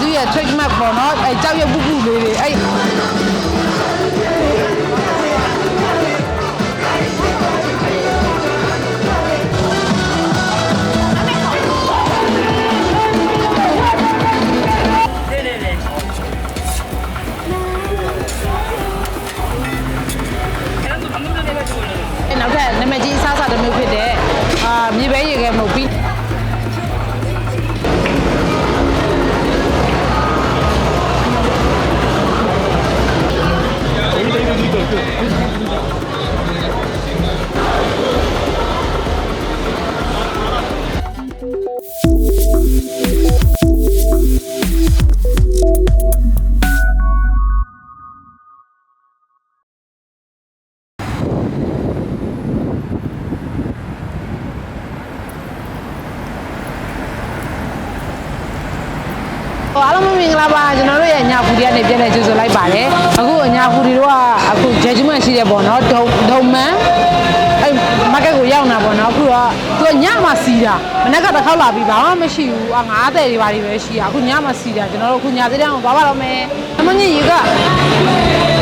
သူရဲ့ trademark ပေါ့နော်အဲကြောက်ရွံ့ပူ င်္ဂလာပါကျွန်တော်တို့ရဲ့ညာဖူဒီကနေပြန်လည်ကြိုဆိုလိုက်ပါတယ်အခုညာဖူဒီတို့ကအခုဂျက်ဂျမန့်ရှိတယ်ပေါ့နော်ဒုံဒုံမန်အဲ့မားကတ်ကိုရောက်နေတာပေါ့နော်အခုတော့သူကညမှာစီတာမနေ့ကတစ်ခေါက်လာပြီးဘာမှမရှိဘူးအာ90တွေပါတွေပဲရှိတာအခုညမှာစီတာကျွန်တော်တို့အခုညာသေးတဲ့အောင်သွားပါတော့မယ်အမကြီးရေကအဲ့ဒါ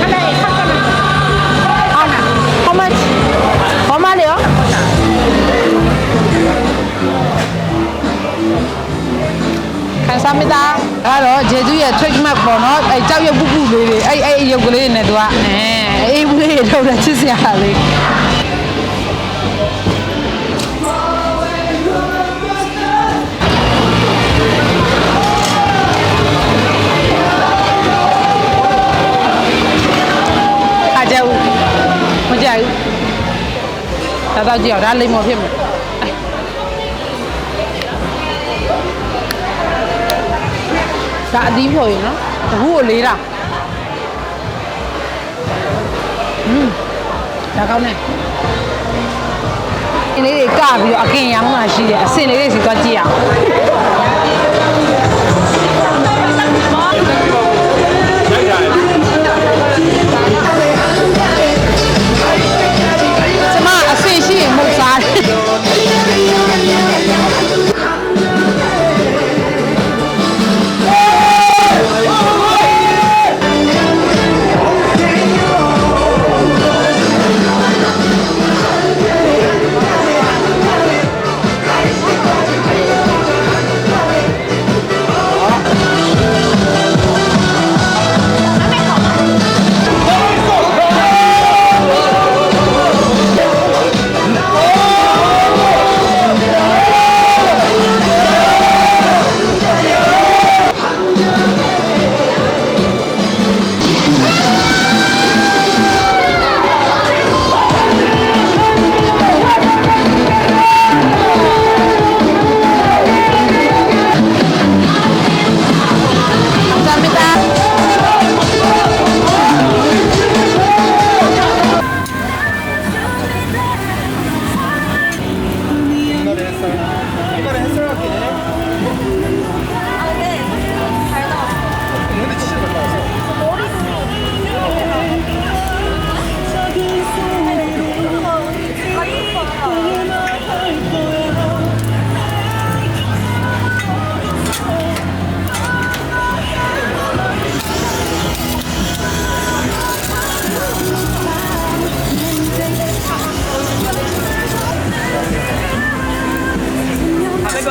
ခက်ခက်ဟုတ်လား How much? How much လဲခံစားမိတာအဲ့ ရုပ်ကလေးနဲ့သူကအဲအေးဘူးလေးတွေထုတ်တဲ့ချစ်စရာလေးအကြောက်မကြောက်ဒါတော့ကြည့်အောင်ဒါလိမ္မော်ဖြစ်မယ်ဒါအသီးဖော်ရင်နော်တကူကိုလေးတာ ဒါကောင်းတယ်အင်းလေးတွေကပြီးတော့အကင်ရောင်းမှရှိတယ်အစင်လေးတွေစီသွားကြည့်အောင်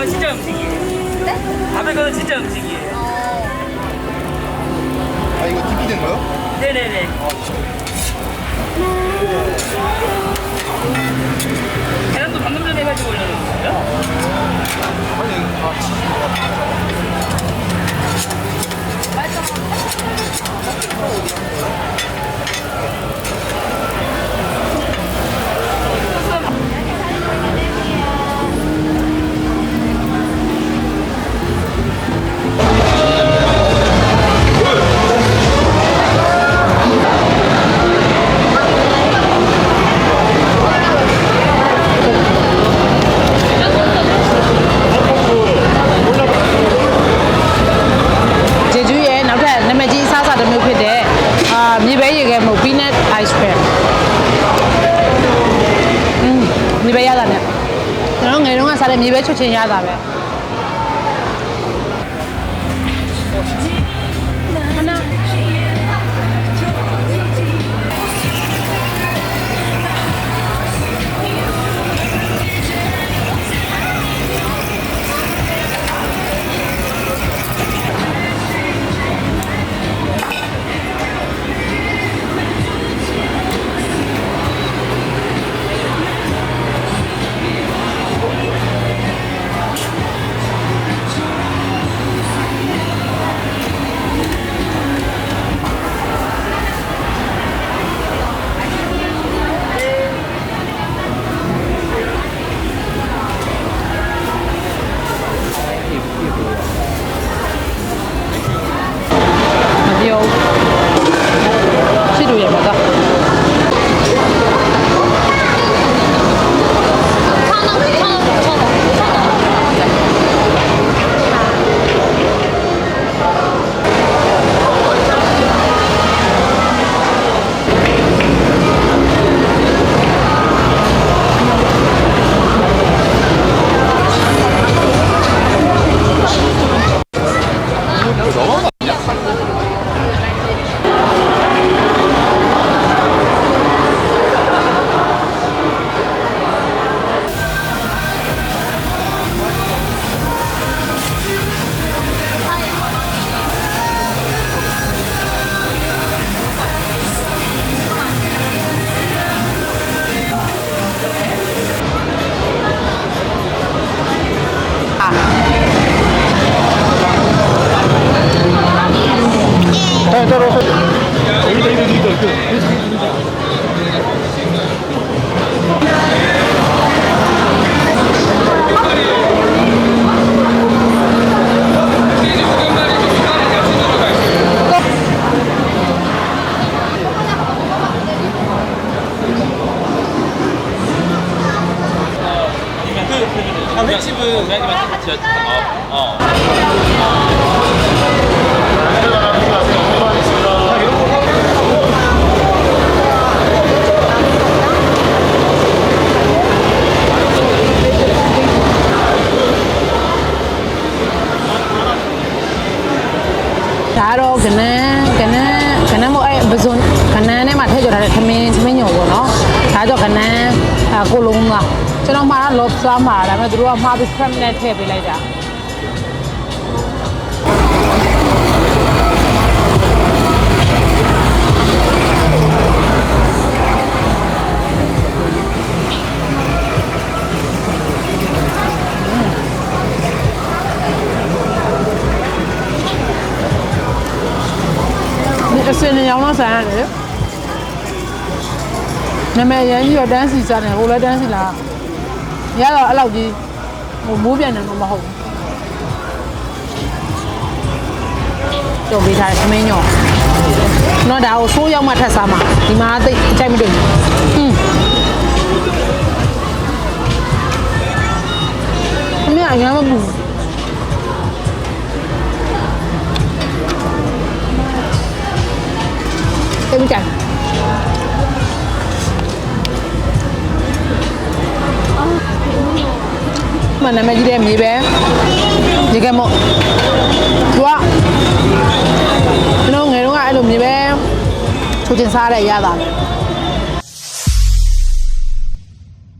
밥에 건 진짜 음식이에요. 네? 밥에 건 진짜 음식이에요. 아 이거 DP 된 거요? 네네네. 계란도 တော်ငယ်တုန်းကစားတဲ့မြေပဲချွတ်ချင်းရတာပဲ ဒါကတော့ကနန်းကနန်းကနန်းမို့အဲ့ပဇွန်ကနန်းထဲမှာထည့်ကြထားတဲ့သမင်းသမင်းညုံပေါ့နော်။ဒါကြောင့်ကနန်းအကိုလုံးကကျွန်တော်မှာတော့ lobster မှာဒါပေမဲ့သူတို့ကမှာပြီး crab နဲ့ထည့်ပေးလိုက်တာ။။ င်းရောင်းတော့ဆိုင်ရတယ်။နာမည်ရန်ကြီးတော့တန်းစီစားတယ်ဟိုလည်းတန်းစီလား။ရတော့အဲ့လောက်ကြီးဟိုမိုးပြန်တယ်မဟုတ်ဘူး။ကြော်ပေးထားတယ်သမင်းညော်။နော်ဒါကိုဆိုးရောက်မှထက်စားမှာဒီမှာသိအကြိုက်မတွေ့ဘူး။ဟွန်းအမေအရင်မပူဘူး သိမကြိုက်မနာမည်ကြီးတဲ့မြေပဲဒီကမို့သူကကျွန်တော်ငယ်တော့ကအဲ့လိုမြေပဲချိုးတင်စားရတဲ့ရတာပဲ